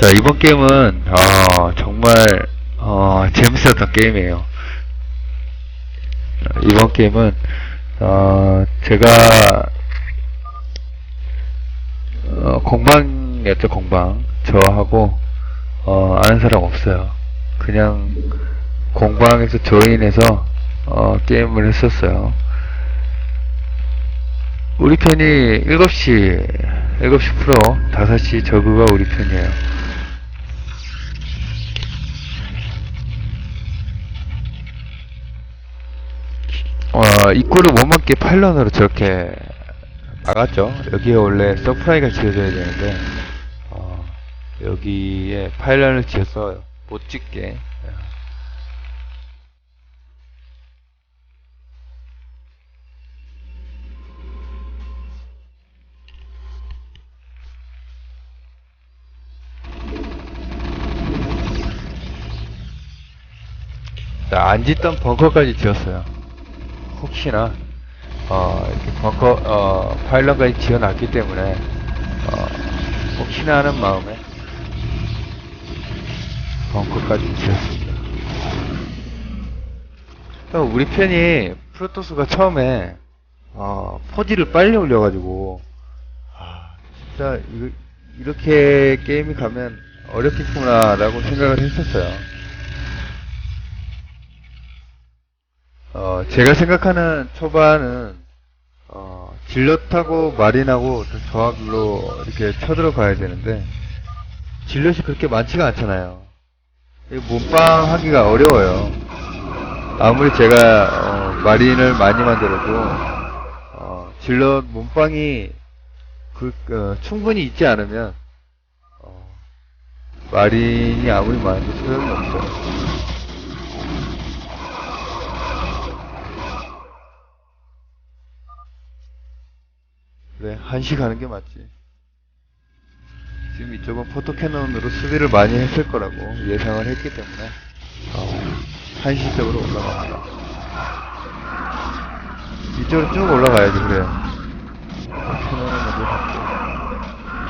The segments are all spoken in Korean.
자, 이번 게임은, 어, 정말, 어, 재밌었던 게임이에요. 어, 이번 게임은, 어, 제가, 어, 공방이었죠, 공방. 저하고, 어, 아는 사람 없어요. 그냥, 공방에서 조인해서, 어, 게임을 했었어요. 우리 편이 7시, 7시 프로, 5시 저그가 우리 편이에요. 어, 입구를 못 막게 파일런으로 저렇게 나갔죠. 여기에 원래 서프라이가 지어져야 되는데, 어, 여기에 파일런을 지어서 못 찍게. 자, 안 짓던 벙커까지 지었어요. 혹시나, 어, 이렇게 벙커, 어, 파일런까지 지어놨기 때문에, 어, 혹시나 하는 마음에, 벙커까지 지었습니다. 또 우리 편이, 프로토스가 처음에, 어, 퍼지를 빨리 올려가지고, 아, 진짜, 이렇게 게임이 가면 어렵겠구나라고 생각을 했었어요. 어, 제가 생각하는 초반은, 어, 질럿하고 마린하고 좀 조합으로 이렇게 쳐들어가야 되는데, 질럿이 그렇게 많지가 않잖아요. 이 몸빵 하기가 어려워요. 아무리 제가, 어, 마린을 많이 만들어도, 어, 질럿 몸빵이 그, 어, 충분히 있지 않으면, 어, 마린이 아무리 많아도 소용이 없어요. 그래, 한시 가는 게 맞지. 지금 이쪽은 포토캐논으로 수비를 많이 했을 거라고 예상을 했기 때문에, 어, 한시 쪽으로 올라갑니다. 이쪽으로 쭉 올라가야지, 그래. 포토캐논을 먼저 잡고.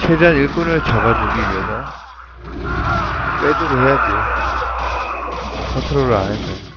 최대한 일꾼을 잡아주기 위해서, 빼주고 해야지. 컨트롤을 안 해서.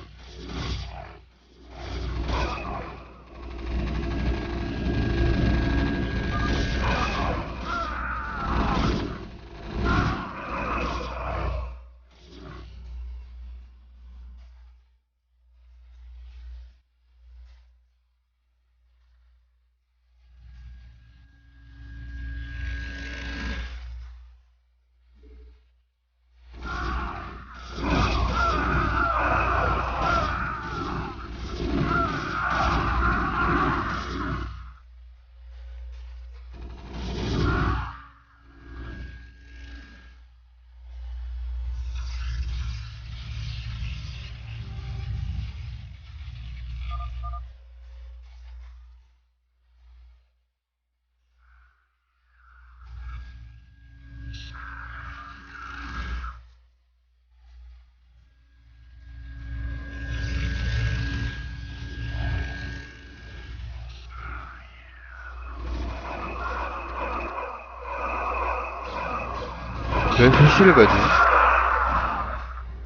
왜 3시를 가지?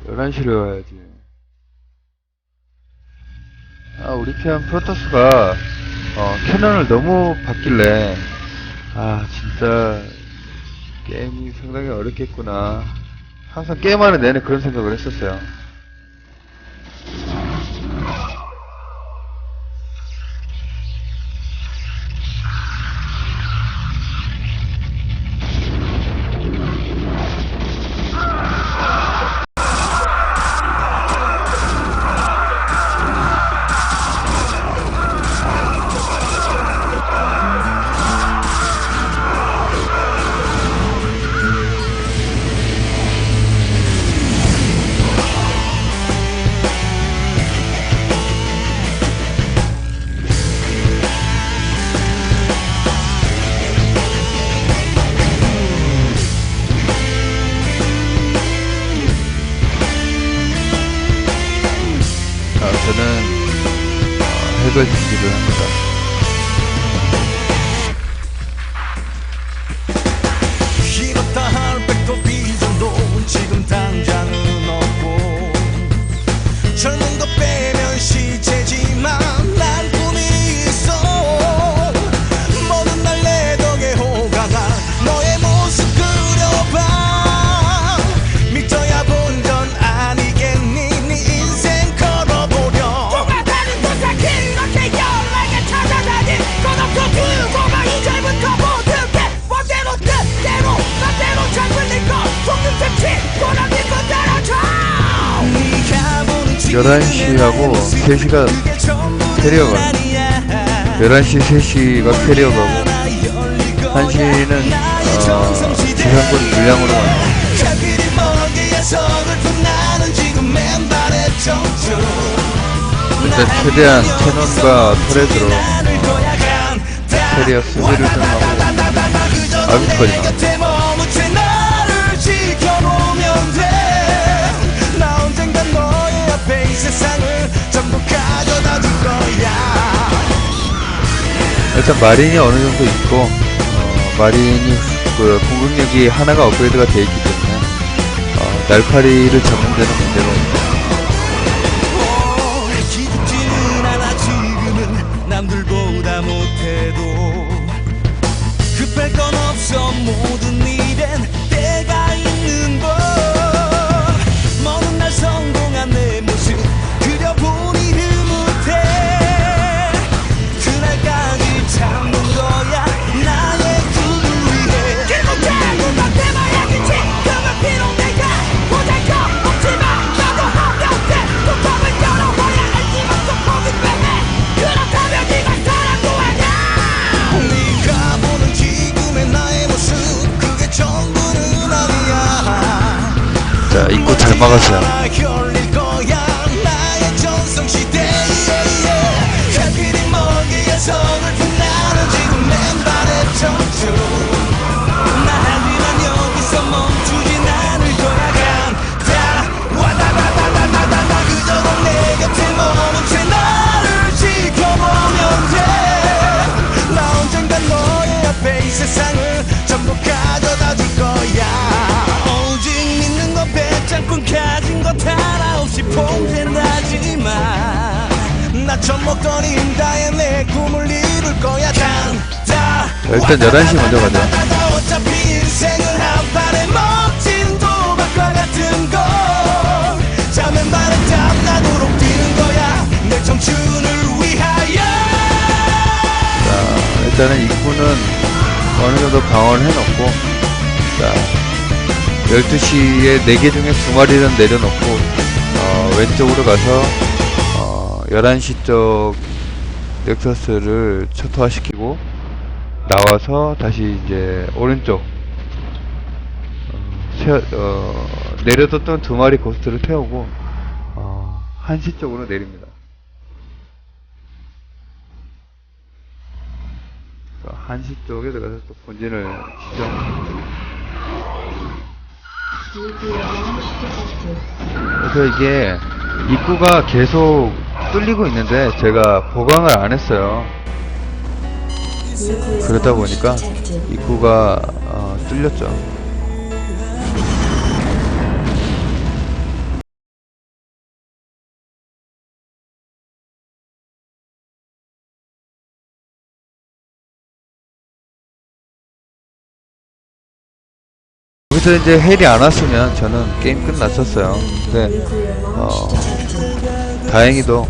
11시를 가야지. 아, 우리 편 프로토스가, 어, 캐논을 너무 받길래, 아, 진짜, 게임이 상당히 어렵겠구나. 항상 게임하는 내내 그런 생각을 했었어요. 11시하고 3시가 캐리어가 11시 3시가 캐리어 가고 1시는 어, 지상군 물량으로 가고 일단 최대한 캐논과 터렛으로 캐리어 수비를 생각하고 아비까지 나왔 일단 마린이 어느 정도 있고 어, 마린이 그 공격력이 하나가 업그레이드가 돼 있기 때문에 어, 날파리를 잡는 데는 문제가 입구 잘 배짱꾼 가진 것 하나 없이 봉된다지만 나처럼 먹던 힘다해 내 꿈을 이룰 거야. 단다. 일단 11시 먼저 가자. 어차피 인생은 한 판의 멋진 도박과 같은 걸. 잠은 바른 잠나도록 뛰는 거야. 내 청춘을 위하여. 자 일단은 입구는 어느 정도 방어를 해놓고 자 12시에 4개 중에 2마리는 내려놓고 어, 왼쪽으로 가서 어, 11시 쪽 넥서스를 초토화시키고 나와서 다시 이제 오른쪽 어, 세워- 어, 내려뒀던 두 마리 고스트를 태우고 어, 한시 쪽으로 내립니다. 그래서 한시 쪽에 들어가서 또 본진을 지정. 그래서 이게 입구가 계속 뚫리고 있는데 제가 보강을 안 했어요. 그러다 보니까 입구가 어, 뚫렸죠. 여기서 이제 헬이 안 왔으면 저는 게임 끝났었어요. 근데 어, 다행히도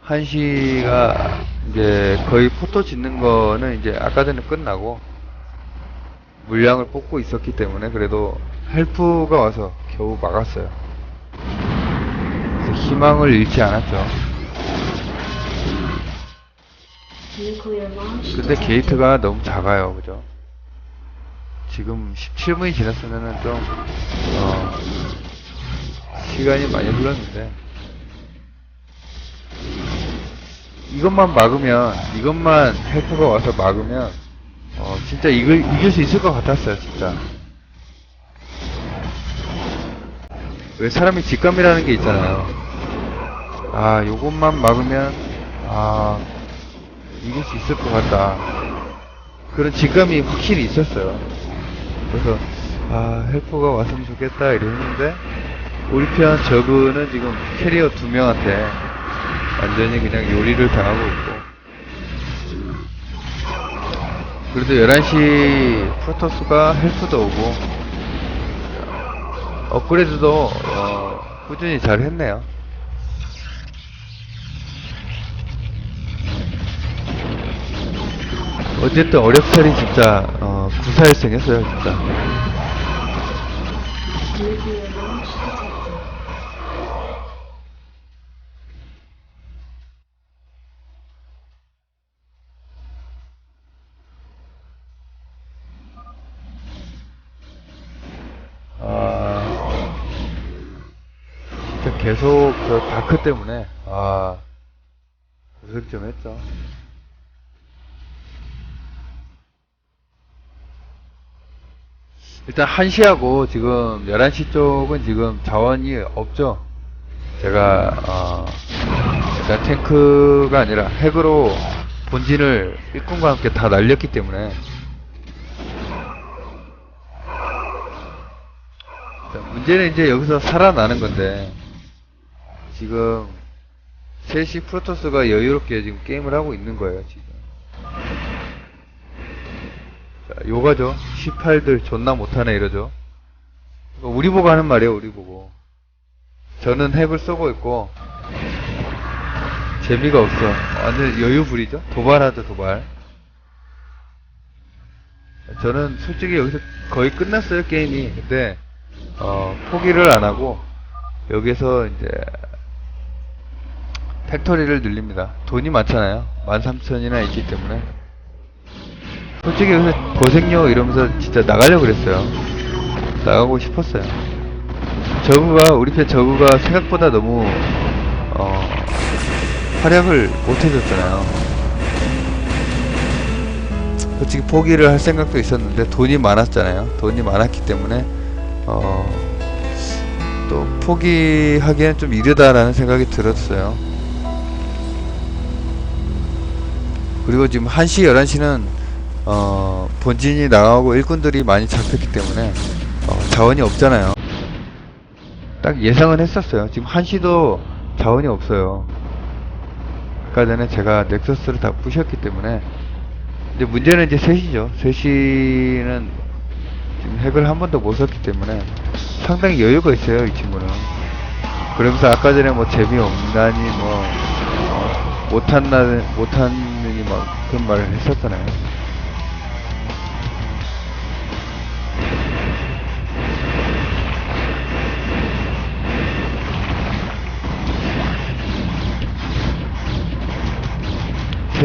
한시가 이제 거의 포토 짓는 거는 이제 아까 전에 끝나고 물량을 뽑고 있었기 때문에 그래도 헬프가 와서 겨우 막았어요. 희망을 잃지 않았죠. 근데 게이트가 너무 작아요, 그죠? 지금 17분이 지났으면은 좀, 어, 시간이 많이 흘렀는데, 이것만 막으면, 이것만 헬프가 와서 막으면, 어, 진짜 이걸, 이길 수 있을 것 같았어요, 진짜. 왜 사람이 직감이라는 게 있잖아요. 아, 요것만 막으면, 아, 이길 수 있을 것 같다. 그런 직감이 확실히 있었어요. 그래서, 아, 헬퍼가 왔으면 좋겠다, 이랬는데, 우리 편 저그는 지금 캐리어 두 명한테 완전히 그냥 요리를 당하고 있고. 그래도 11시 프로토스가 헬프도 오고, 업그레이드도, 어, 꾸준히 잘 했네요. 어쨌든 어렵다니 진짜 어, 구사일생 했어요 진짜. 아 진짜 계속 그 다크 때문에 아 고생 좀 했죠. 일단 1시하고 지금 11시 쪽은 지금 자원이 없죠. 제가 어 일단 탱크가 아니라 핵으로 본진을 일꾼과 함께 다 날렸기 때문에 자, 문제는 이제 여기서 살아나는 건데 지금 3시 프로토스가 여유롭게 지금 게임을 하고 있는 거예요 지금 자 요가죠. 18들 존나 못하네 이러죠. 우리 보고 하는 말이에요 우리 보고. 저는 핵을 쏘고 있고 재미가 없어. 완전 여유 부리죠? 도발하죠 도발. 저는 솔직히 여기서 거의 끝났어요 게임이. 근데 어, 포기를 안 하고 여기서 이제 팩토리를 늘립니다. 돈이 많잖아요. 13,000이나 있기 때문에. 솔직히 여기서 고생료 이러면서 진짜 나가려고 그랬어요. 나가고 싶었어요. 저그가, 우리 편 저그가 생각보다 너무, 어, 활약을 못 해줬잖아요. 솔직히 포기를 할 생각도 있었는데 돈이 많았잖아요. 돈이 많았기 때문에 어, 또 포기하기에는 좀 이르다라는 생각이 들었어요. 그리고 지금 1시, 11시는 어, 본진이 나가고 일꾼들이 많이 잡혔기 때문에 어, 자원이 없잖아요. 딱 예상은 했었어요. 지금 1시도 자원이 없어요. 아까 전에 제가 넥서스를 다 부셨기 때문에 이제 문제는 이제 3시죠. 3시는 지금 핵을 한 번도 못 썼기 때문에 상당히 여유가 있어요, 이 친구는. 그러면서 아까 전에 뭐 재미없나니 뭐, 어, 못한나, 못하느니 막 그런 말을 했었잖아요.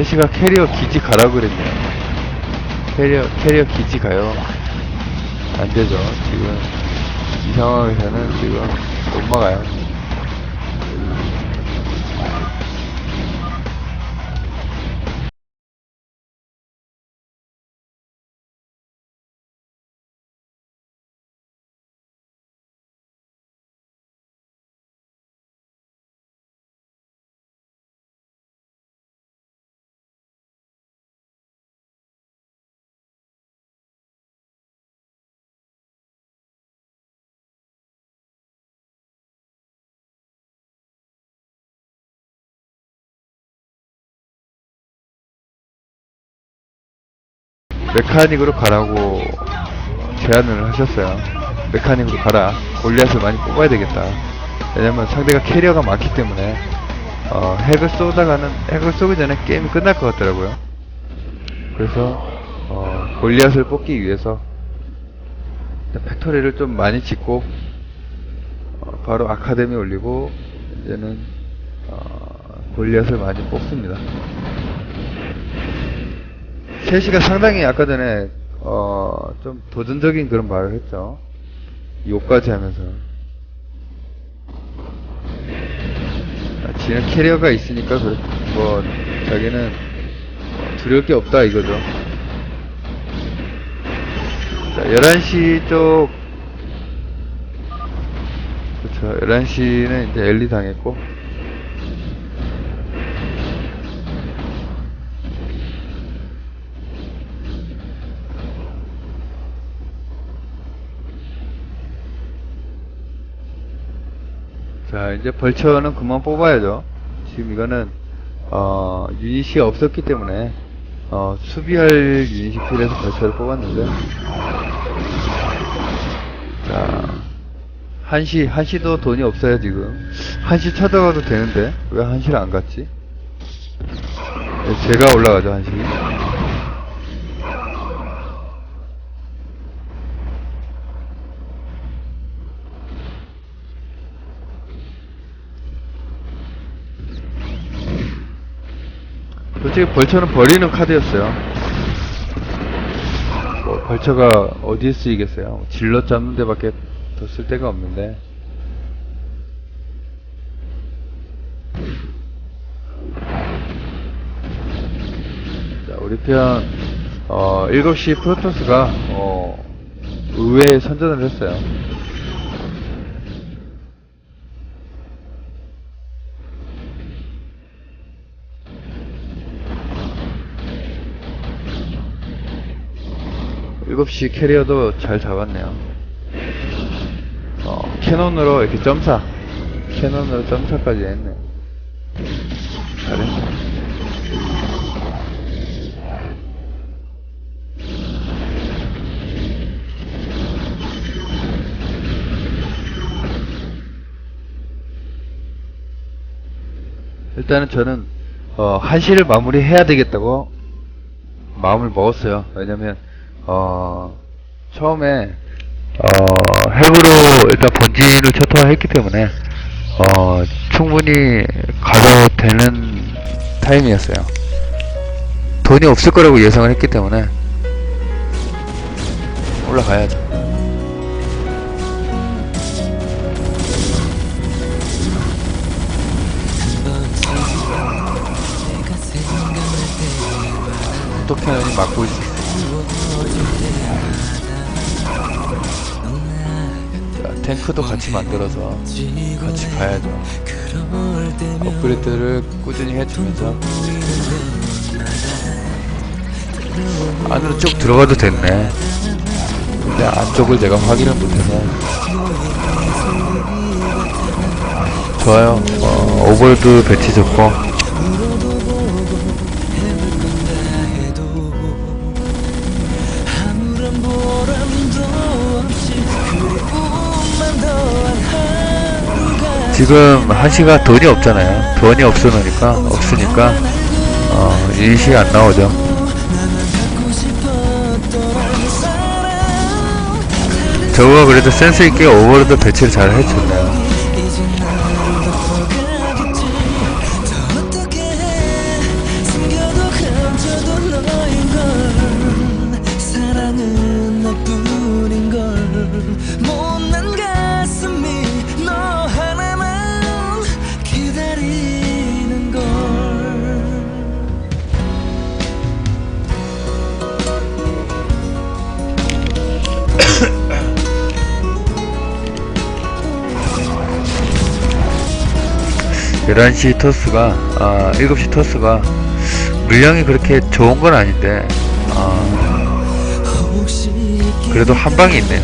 세시가 캐리어 기지 가라고 그랬네요. 캐리어, 캐리어 기지 가요. 안 되죠. 지금 이 상황에서는 지금 못 막아요. 메카닉으로 가라고 제안을 하셨어요. 메카닉으로 가라. 골리앗을 많이 뽑아야 되겠다. 왜냐면 상대가 캐리어가 많기 때문에 어, 핵을 쏘다가는 핵을 쏘기 전에 게임이 끝날 것 같더라고요. 그래서 어, 골리앗을 뽑기 위해서 팩토리를 좀 많이 짓고 어, 바로 아카데미 올리고 이제는 어, 골리앗을 많이 뽑습니다. 3시가 상당히 아까 전에 어, 좀 도전적인 그런 말을 했죠. 욕까지 하면서. 아, 지는 캐리어가 있으니까 그래, 뭐 자기는 두려울 게 없다 이거죠. 자, 11시 쪽 그렇죠. 11시는 이제 엘리 당했고 자, 이제 벌처는 그만 뽑아야죠. 지금 이거는, 어, 유닛이 없었기 때문에, 어, 수비할 유닛이 필요해서 벌처를 뽑았는데, 자, 한시, 한시도 돈이 없어요, 지금. 한시 쳐들어가도 되는데, 왜 한시를 안 갔지? 네, 제가 올라가죠, 한시. 솔직히 벌처는 버리는 카드였어요. 뭐 벌처가 어디에 쓰이겠어요? 질럿 잡는 데밖에 더 쓸 데가 없는데. 자, 우리 편, 어, 7시 프로토스가, 어, 의외의 선전을 했어요. 일곱 시 캐리어도 잘 잡았네요. 어, 캐논으로 이렇게 점사. 캐논으로 점사까지 했네. 잘했네. 일단은 저는 어, 한시를 마무리해야 되겠다고 마음을 먹었어요. 왜냐면 어, 처음에 어, 핵으로 일단 본진을 초토화했기 때문에 어, 충분히 가도 되는 타임이었어요. 돈이 없을 거라고 예상을 했기 때문에 올라가야죠. 토캐논이 막고 있었어 탱크도 같이 만들어서 같이 가야죠. 업그레이드를 꾸준히 해주면서 안으로 쭉 들어가도 됐네. 근데 안쪽을 내가 확인을 못해서 좋아요. 어, 오버로드 배치 좋고 지금 한시가 돈이 없잖아요. 돈이 없으니까 없으니까 어, 일시 안 나오죠. 저거가 그래도 센스 있게 오버로드 배치를 잘 해줬네요. 11시 토스가 아, 7시 토스가 물량이 그렇게 좋은 건 아닌데 아, 그래도 한 방이 있네요.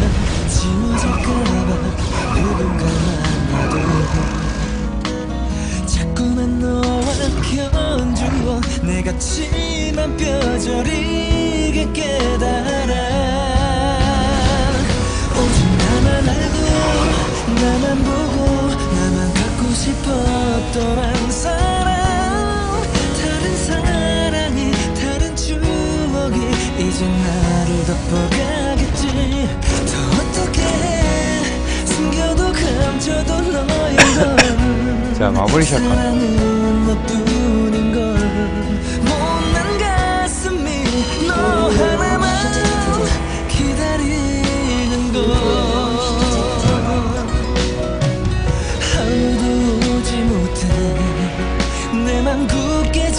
한 사랑. 다른 사랑이 다른 추억이 이제 나를 덮어가겠지. 더 어떻게 해 숨겨도 감춰도 너인 걸 자, 마무리 시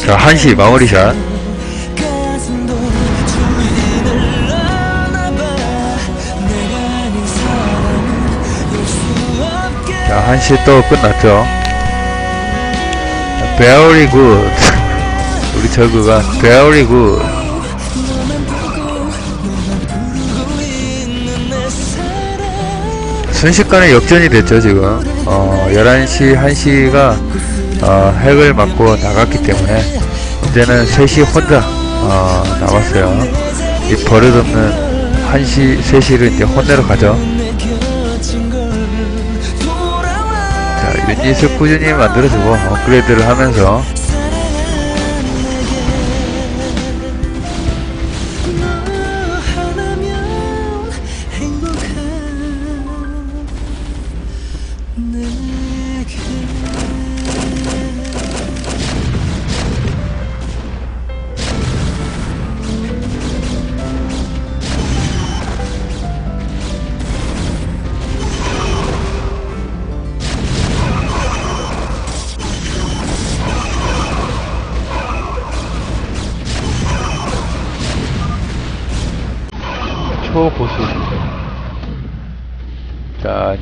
자, 한시 마무리샷. 자, 한시 또 끝났죠. Very good. 우리 있는 내 사랑 순식간에 역전이 됐죠, 지금. 어, 11시, 1시가, 어, 핵을 맞고 나갔기 때문에, 이제는 3시 혼자, 어, 남았어요. 이 버릇없는 1시, 3시를 이제 혼내러 가죠. 자, 유닛을 꾸준히 만들어주고, 업그레이드를 하면서, 내게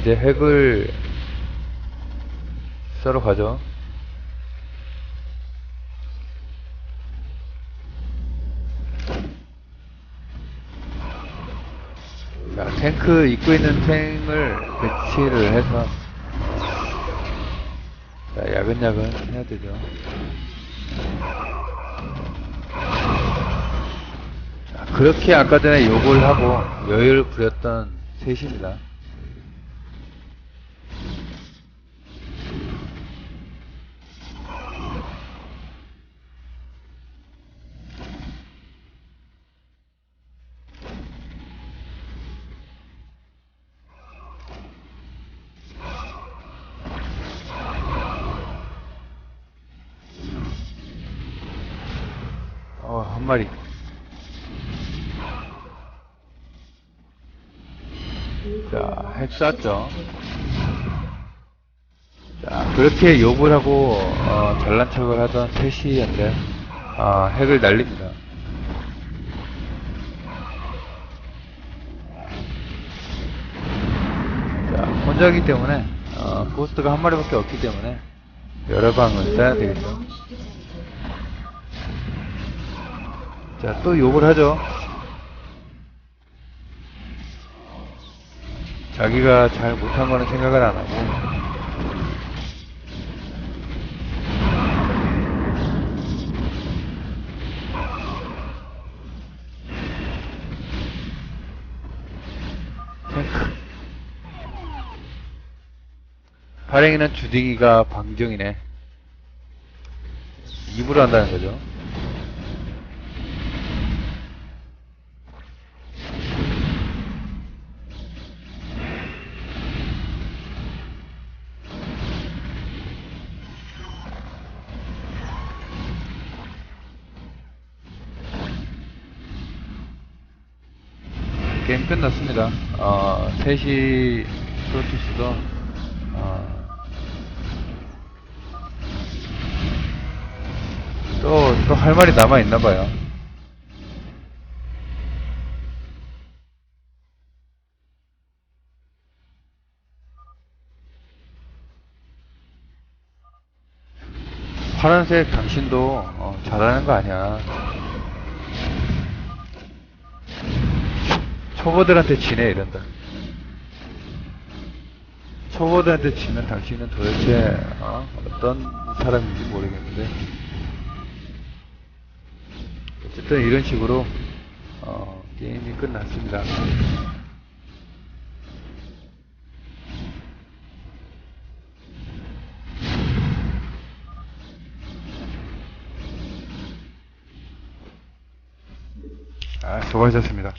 이제 핵을 썰어 가죠. 자, 탱크 입고 있는 탱을 배치를 해서 자, 야근야근 해야 되죠. 자, 그렇게 아까 전에 욕을 하고 여유를 부렸던 셋입니다. 어, 한 마리. 자, 핵 쐈죠. 자, 그렇게 욕을 하고, 어, 잘난 척을 하던 셋이었는데, 아, 핵을 날립니다. 자, 혼자기 때문에, 어, 포스트가 한 마리밖에 없기 때문에, 여러 방을 써야 되겠죠. 자, 또 욕을 하죠. 자기가 잘 못한 거는 생각을 안 하고. 발행이는 주둥이가 방정이네. 입으로 한다는 거죠. 끝났습니다. 어, 3시 프로토스도, 어, 또, 또 할 말이 남아 있나 봐요. 파란색 당신도, 어, 잘하는 거 아니야. 초보들한테 지네 이런다. 초보들한테 지면 당신은 도대체 어? 떤 사람인지 모르겠는데 어쨌든 이런 식으로 어, 게임이 끝났습니다. 아, 수고하셨습니다.